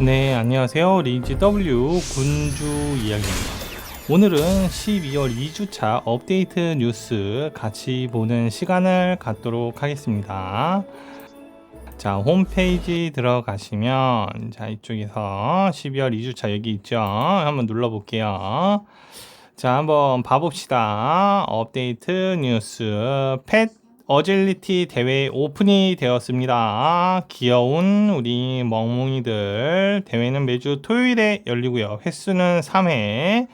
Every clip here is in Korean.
네, 안녕하세요. 리지 W 군주 이야기입니다. 오늘은 12월 2주차 업데이트 뉴스 같이 보는 시간을 갖도록 하겠습니다. 자, 홈페이지 들어가시면, 자, 이쪽에서 12월 2주차 여기 있죠? 한번 눌러 볼게요. 자, 한번 봐 봅시다. 업데이트 뉴스, 펫 어질리티 대회 오픈이 되었습니다. 귀여운 우리 멍뭉이들 대회는 매주 토요일에 열리고요. 횟수는 3회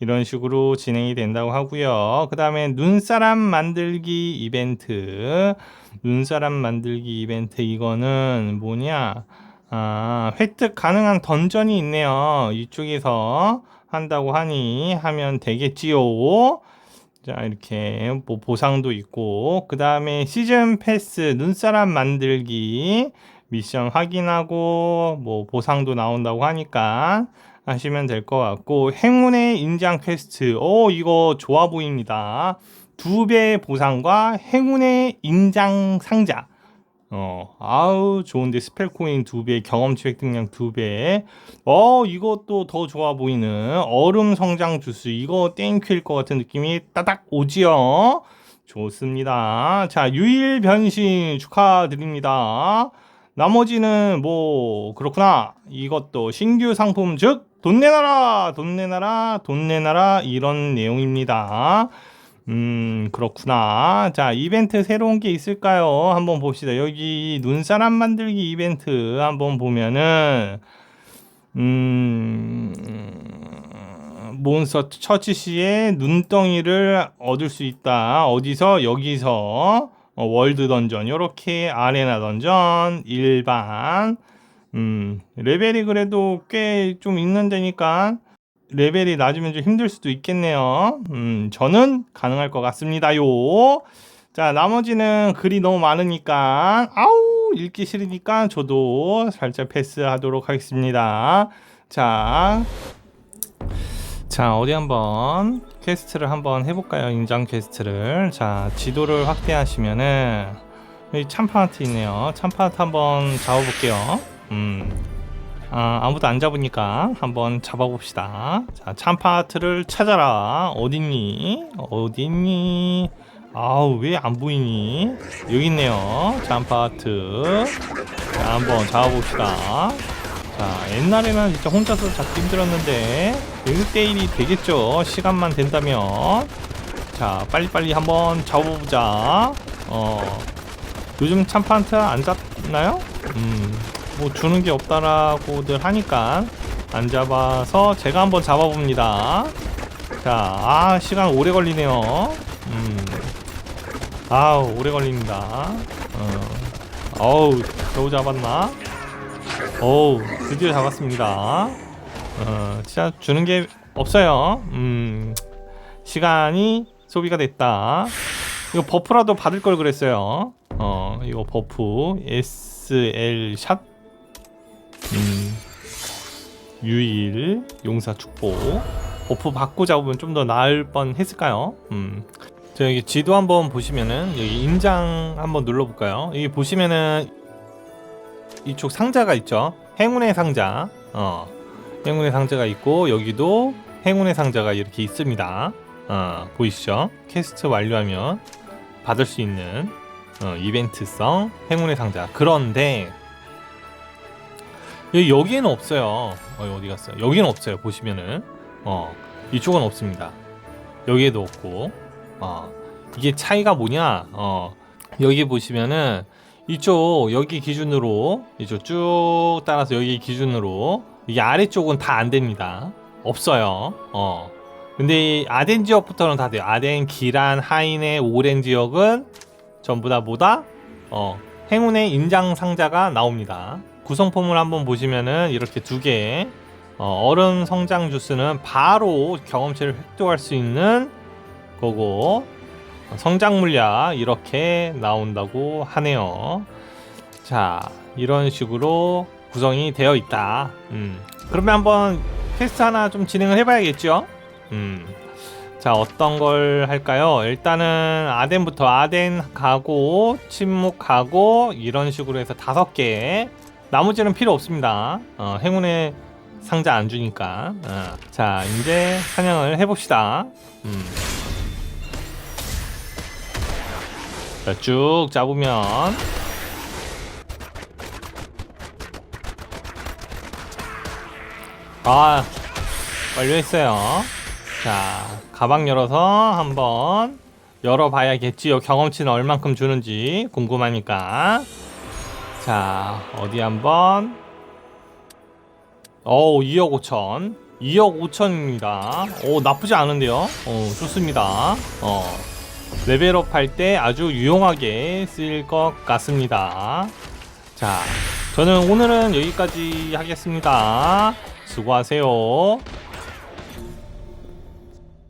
이런 식으로 진행이 된다고 하고요. 그 다음에 눈사람 만들기 이벤트 눈사람 만들기 이벤트 이거는 뭐냐 아, 획득 가능한 던전이 있네요. 이쪽에서 한다고 하니 하면 되겠지요. 자, 이렇게 뭐 보상도 있고, 그 다음에 시즌 패스 눈사람 만들기 미션 확인하고, 뭐 보상도 나온다고 하니까 하시면 될 것 같고, 행운의 인장 퀘스트. 오, 이거 좋아 보입니다. 두 배 보상과 행운의 인장 상자. 어, 아우, 좋은데 스펠코인 두 배, 경험치 획득량 두 배. 어, 이것도 더 좋아 보이는 얼음 성장 주스. 이거 땡큐일 것 같은 느낌이 따닥 오지요. 좋습니다. 자, 유일 변신 축하드립니다. 나머지는 뭐, 그렇구나. 이것도 신규 상품, 즉, 돈 내놔라! 돈 내놔라! 돈 내놔라! 이런 내용입니다. 음, 그렇구나. 자, 이벤트 새로운 게 있을까요? 한번 봅시다. 여기 눈사람 만들기 이벤트 한번 보면은, 음, 몬스터 처치 시에 눈덩이를 얻을 수 있다. 어디서? 여기서. 어, 월드 던전, 요렇게 아레나 던전, 일반, 음, 레벨이 그래도 꽤 좀 있는 데니까, 레벨이 낮으면 좀 힘들 수도 있겠네요. 음, 저는 가능할 것 같습니다요. 자, 나머지는 글이 너무 많으니까, 아우, 읽기 싫으니까 저도 살짝 패스하도록 하겠습니다. 자, 자, 어디 한번 퀘스트를 한번 해볼까요? 인장 퀘스트를. 자, 지도를 확대하시면은, 여기 참파하트 있네요. 참파하트 한번 잡아볼게요. 음, 아, 아무도 안 잡으니까 한번 잡아봅시다. 자, 참파트를 찾아라. 어딨니? 어딨니? 아우, 왜 안 보이니? 여기 있네요. 참파트. 자, 한번 잡아봅시다. 자, 옛날에는 진짜 혼자서 잡기 힘들었는데, 1대1이 되겠죠. 시간만 된다면. 자, 빨리빨리 한번 잡아보자. 어, 요즘 참파트 안 잡나요? 음, 뭐 주는 게 없다라고들 하니까 안 잡아서 제가 한번 잡아봅니다. 자, 아 시간 오래 걸리네요. 음, 아 오래 걸립니다. 어, 어우 겨우 잡았나? 어우 드디어 잡았습니다. 어, 진짜 주는 게 없어요. 음, 시간이 소비가 됐다. 이거 버프라도 받을 걸 그랬어요. 어, 이거 버프 SL 샷 음, 유일 용사 축복 버프 받고 잡으면 좀 더 나을 뻔 했을까요? 음. 자 여기 지도 한번 보시면은 여기 임장 한번 눌러볼까요? 여기 보시면은 이쪽 상자가 있죠. 행운의 상자. 어. 행운의 상자가 있고 여기도 행운의 상자가 이렇게 있습니다. 어, 보이시죠? 퀘스트 완료하면 받을 수 있는 어, 이벤트성 행운의 상자. 그런데 여기, 여기에는 없어요. 어, 어디 갔어요? 여기는 없어요. 보시면은 어 이쪽은 없습니다. 여기에도 없고 어 이게 차이가 뭐냐? 어 여기 보시면은 이쪽 여기 기준으로 이쪽 쭉 따라서 여기 기준으로 이게 아래쪽은 다 안 됩니다. 없어요. 어 근데 이 아덴 지역부터는 다 돼요. 아덴, 기란, 하인의 오렌 지역은 전부 다 뭐다? 어 행운의 인장 상자가 나옵니다. 구성품을 한번 보시면은 이렇게 두 개. 어, 얼음 성장 주스는 바로 경험치를 획득할 수 있는 거고 어, 성장 물약 이렇게 나온다고 하네요. 자, 이런 식으로 구성이 되어 있다. 음. 그러면 한번 퀘스트 하나 좀 진행을 해봐야겠죠? 음. 자, 어떤 걸 할까요? 일단은 아덴부터 아덴 가고 침묵 가고 이런 식으로 해서 다섯 개 나머지는 필요 없습니다. 어, 행운의 상자 안 주니까. 어. 자, 이제 사냥을 해봅시다. 음. 자, 쭉 잡으면 아 완료했어요. 자, 가방 열어서 한번 열어봐야겠지요. 경험치는 얼만큼 주는지 궁금하니까. 자, 어디 한번. 어우, 2억 5천. 2억 5천입니다. 오, 나쁘지 않은데요? 어, 좋습니다. 어, 레벨업 할 때 아주 유용하게 쓰일 것 같습니다. 자, 저는 오늘은 여기까지 하겠습니다. 수고하세요.